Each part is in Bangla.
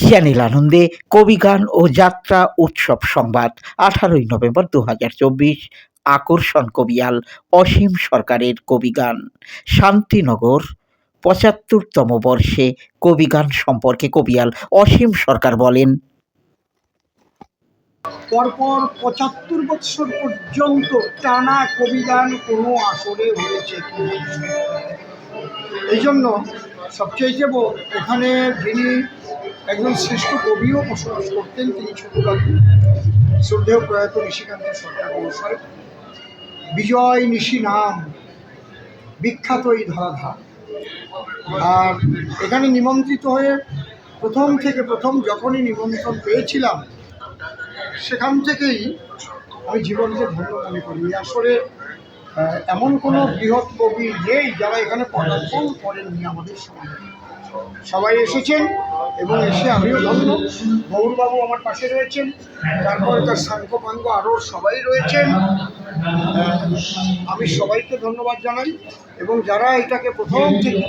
চ্যানেল আনন্দে কবিগান ও যাত্রা উৎসব সংবাদ, আঠারোই নভেম্বর দু হাজার চব্বিশ। আকর্ষণ কবিয়াল, অসীম সরকারের কবিগান শান্তিনগর, পঁচাত্তরতম বর্ষে কবিগান সম্পর্কে কবিয়াল, অসীম সরকার বলেন, পরপর পঁচাত্তর বৎসর পর্যন্ত টানা কবিগান কোনো আসরে হয়েছে এই জন্য সবচেয়ে বড় এখানে যিনি একজন শ্রেষ্ঠ কবিও বসবাস করতেন, তিনি ছোটকালী শ্রদ্ধেয় প্রয়াত নিশিকান্ত সরকার অনুসারে বিজয় নিশি নাম, বিখ্যাত এই ধরাধাম আর এখানে নিমন্ত্রিত হয়ে প্রথম থেকে প্রথম যখনই নিমন্ত্রণ পেয়েছিলাম, সেখান থেকেই আমি জীবনকে ধন্য মনে করি। আসলে এমন কোনো বৃহৎ কবি নেই যারা এখানে পদার্পণ করেননি আমাদের সবাই এসেছেন। এবং এসে আমিও ধন্য। গৌরবাবু আমার পাশে রয়েছেন। তারপরে তার সাঙ্গ পাঙ্গ আরও সবাই রয়েছেন। আমি সবাইকে ধন্যবাদ জানাই এবং যারা এটাকে প্রথম থেকে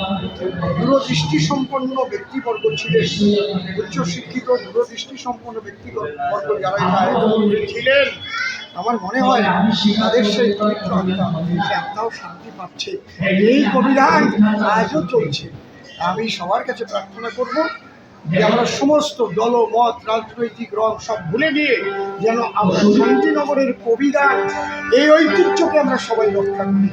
দূরদৃষ্টি সম্পন্ন ব্যক্তিবর্গ ছিলেন, উচ্চশিক্ষিত দূরদৃষ্টি সম্পন্ন ব্যক্তিবর্গ যারা করেছিলেন আমার মনে হয় তাদের সেই পবিত্র আত্মাও শান্তি পাচ্ছে। এই কবিগান আজও চলছে। আমি সবার কাছে প্রার্থনা করব যে আমরা সমস্ত দলমত রাজনৈতিক রং সব ভুলে গিয়ে যেন আমরা শান্তিনগরের কবিদা এই ঐতিহ্যকে আমরা সবাই রক্ষা করি